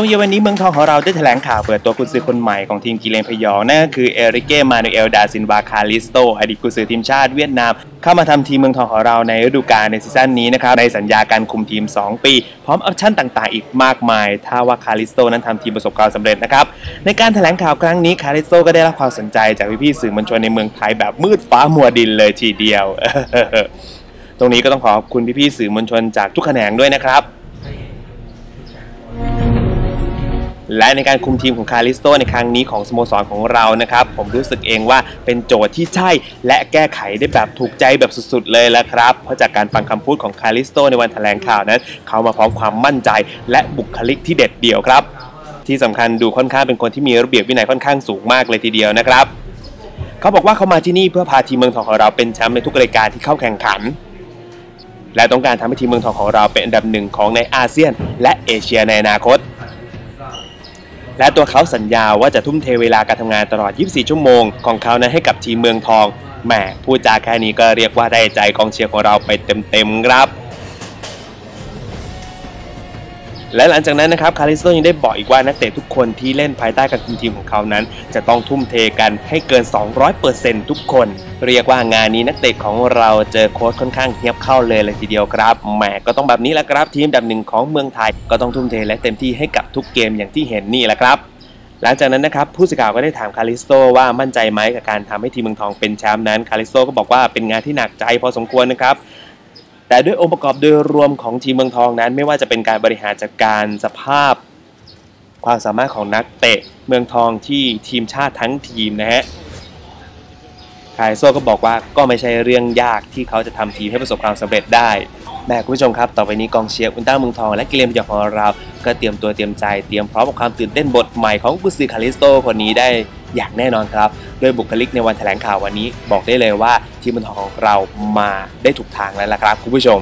งเย็นวันนี้เมืองทองของเราได้แถลงข่าวเปิดตัวกุญซือคนใหม่ของทีมกิเลนพยองนั่นก็คือเอริเกมานูเอลดาซินวาคาลิสโตอดีตกุญซือทีมชาติเวียดนาม เข้ามาทำทีมเมืองทองของเราในฤดูกาลในซีซั่นนี้นะครับในสัญญาการคุมทีม 2 ปี พร้อมออปชั่นต่างๆ อีกมากมาย ถ้าว่าคาลิสโตนั้นทำทีมประสบความสำเร็จนะครับในการแถลงข่าวครั้งนี้คาลิสโตก็ได้รับความสนใจจากพี่ๆสื่อมวลชนในเมืองไทยแบบมืดฟ้ามัวดินเลยทีเดียว ตรงนี้ก็ต้องขอบคุณพี่ๆสื่อมวลชนจากทุกแขนงด้วยนะครับ และในการคุมทีมของคาริสโตในครั้งนี้ของสโมสรของเรานะครับ ผมรู้สึกเองว่าเป็นโจทย์ที่ใช่ และแก้ไขได้แบบถูกใจแบบสุดๆเลยละครับ เพราะจากการฟังคำพูดของคาริสโตในวันแถลงข่าวนั้น เขามาพร้อมความมั่นใจ และบุคลิกที่เด็ดเดี่ยวครับ ที่สำคัญดูค่อนข้างเป็นคนที่มีระเบียบวินัยค่อนข้างสูงมากเลยทีเดียวนะครับ เขาบอกว่าเขามาที่นี่เพื่อพาทีมเมืองทองของเราเป็นแชมป์ในทุกรายการที่เข้าแข่งขันและต้องการทำให้ทีมเมืองทองของเราเป็นอันดับหนึ่งของในอาเซียน และเอเชียในอนาคต และตัวเขาสัญญาว่าจะทุ่มเทเวลาการทำงานตลอด 24 ชั่วโมงของเขานั้นให้กับทีมเมืองทองแหมพูดจาแค่นี้ก็เรียกว่าได้ใจกองเชียร์ของเราไปเต็มๆครับ และหลังจากนั้นนะครับคาริสโตยังได้บอกอีกว่านักเตะทุกคนที่เล่นภายใต้การคุมทีมของเขานั้น จะต้องทุ่มเทกันให้เกิน 200%ทุกคน เรียกว่างานนี้นักเตะของเราเจอโค้ชค่อนข้างเฮียบเข้าเลยเลยทีเดียวครับแหมก็ต้องแบบนี้แหละครับ ทีมดับหนึ่งของเมืองไทย ก็ต้องทุ่มเทและเต็มที่ให้กับทุกเกมอย่างที่เห็นนี่แหละครับหลังจากนั้นนะครับผู้สื่อข่าวก็ได้ถามคาริสโตว่ามั่นใจไหมกับการทำให้ทีมเมืองทองเป็นแชมป์นั้นคาริสโตก็บอกว่าเป็นงานที่หนักใจพอสมควรนะครับ แต่ด้วยองค์ประกอบโดยรวมของทีมเมืองทองนั้น ไม่ว่าจะเป็นการบริหารจัดการสภาพ ความสามารถของนักเตะเมืองทองที่ทีมชาติทั้งทีมนะฮะคายโซก็บอกว่าก็ไม่ใช่เรื่องยากที่เขาจะทำทีมให้ประสบความสำเร็จได้แม่คุณผู้ชมครับ ต่อไปนี้กองเชียร์อุลตร้าเมืองทอง และกิเลนพยองของเรา ก็เตรียมตัวเตรียมใจเตรียมพร้อมกับความตื่นเต้นบทใหม่ของกุซือคาริสโตคนนี้ได้ อย่างแน่นอนครับ โดยบุคลิกในวันแถลงข่าววันนี้ บอกได้เลยว่าทีมเมือลทองของเรามาได้ถูกทางแล้วล่ะครับ คุณผู้ชม